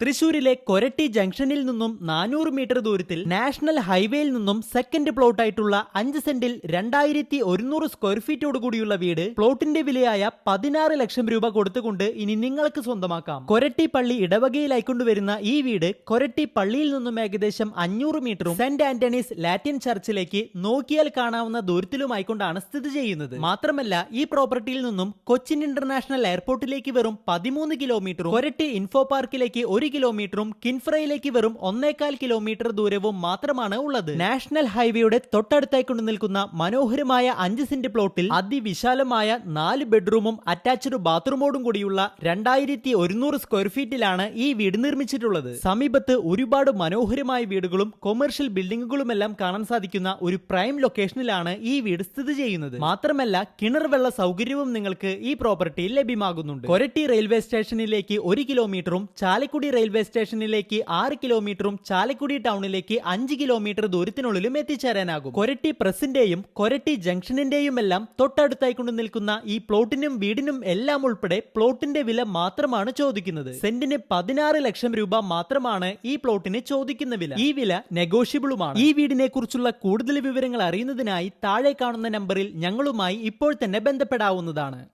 തൃശൂരിലെ കൊരട്ടി ജംഗ്ഷനിൽ നിന്നും നാനൂറ് മീറ്റർ ദൂരത്തിൽ നാഷണൽ ഹൈവേയിൽ നിന്നും സെക്കൻഡ് പ്ലോട്ടായിട്ടുള്ള അഞ്ച് സെന്റിൽ രണ്ടായിരത്തി ഒരുന്നൂറ് സ്ക്വയർ ഫീറ്റോട് കൂടിയുള്ള വീട് പ്ലോട്ടിന്റെ വിലയായ പതിനാറ് ലക്ഷം രൂപ കൊടുത്തുകൊണ്ട് ഇനി നിങ്ങൾക്ക് സ്വന്തമാക്കാം. കൊരട്ടി പള്ളി ഇടവകയിലായിക്കൊണ്ടുവരുന്ന ഈ വീട് കൊരട്ടി പള്ളിയിൽ നിന്നും ഏകദേശം അഞ്ഞൂറ് മീറ്ററും സെന്റ് ആന്റണീസ് ലാറ്റിൻ ചർച്ചിലേക്ക് നോക്കിയാൽ കാണാവുന്ന ദൂരത്തിലുമായിക്കൊണ്ടാണ് സ്ഥിതി ചെയ്യുന്നത്. മാത്രമല്ല ഈ പ്രോപ്പർട്ടിയിൽ നിന്നും കൊച്ചിൻ ഇന്റർനാഷണൽ എയർപോർട്ടിലേക്ക് വെറും പതിമൂന്ന് കിലോമീറ്ററും കൊരട്ടി ഇൻഫോ പാർക്കിലേക്ക് ഒരു കിലോമീറ്ററും കിൻഫ്രയിലേക്ക് വെറും ഒന്നേകാൽ കിലോമീറ്റർ ദൂരവും മാത്രമാണ് ഉള്ളത്. നാഷണൽ ഹൈവേയുടെ തൊട്ടടുത്തായി കൊണ്ട് നിൽക്കുന്ന മനോഹരമായ അഞ്ച് സെന്റ് പ്ലോട്ടിൽ അതിവിശാലമായ നാല് ബെഡ്റൂമും അറ്റാച്ച്ഡ് ബാത്റൂമോടും കൂടിയുള്ള രണ്ടായിരത്തി ഒരുന്നൂറ് സ്ക്വയർ ഫീറ്റിലാണ് ഈ വീട് നിർമ്മിച്ചിട്ടുള്ളത്. സമീപത്ത് ഒരുപാട് മനോഹരമായ വീടുകളും കൊമേഴ്ഷ്യൽ ബിൽഡിംഗുകളുമെല്ലാം കാണാൻ സാധിക്കുന്ന ഒരു പ്രൈം ലൊക്കേഷനിലാണ് ഈ വീട് സ്ഥിതി ചെയ്യുന്നത്. മാത്രമല്ല കിണർ വെള്ള സൗകര്യവും നിങ്ങൾക്ക് ഈ പ്രോപ്പർട്ടിയിൽ ലഭ്യമാകുന്നുണ്ട്. കൊരട്ടി റെയിൽവേ സ്റ്റേഷനിലേക്ക് ഒരു കിലോമീറ്ററും ചാലക്കുടി റെയിൽവേ സ്റ്റേഷനിലേക്ക് ആറ് കിലോമീറ്ററും ചാലക്കുടി ടൗണിലേക്ക് അഞ്ച് കിലോമീറ്റർ ദൂരത്തിനുള്ളിലും എത്തിച്ചേരാനാകും. കൊരട്ടി പ്രസിന്റെയും കൊരട്ടി ജംഗ്ഷനിന്റെയും എല്ലാം തൊട്ടടുത്തായി കൊണ്ട് നിൽക്കുന്ന ഈ പ്ലോട്ടിനും വീടിനും എല്ലാം ഉൾപ്പെടെ പ്ലോട്ടിന്റെ വില മാത്രമാണ് ചോദിക്കുന്നത്. സെന്റിന് പതിനാറ് ലക്ഷം രൂപ മാത്രമാണ് ഈ പ്ലോട്ടിന് ചോദിക്കുന്ന വില. ഈ വില നെഗോഷ്യബിളുമാണ്. ഈ വീടിനെ കുറിച്ചുള്ള കൂടുതൽ വിവരങ്ങൾ അറിയുന്നതിനായി താഴെ കാണുന്ന നമ്പറിൽ ഞങ്ങളുമായി ഇപ്പോൾ തന്നെ ബന്ധപ്പെടാവുന്നതാണ്.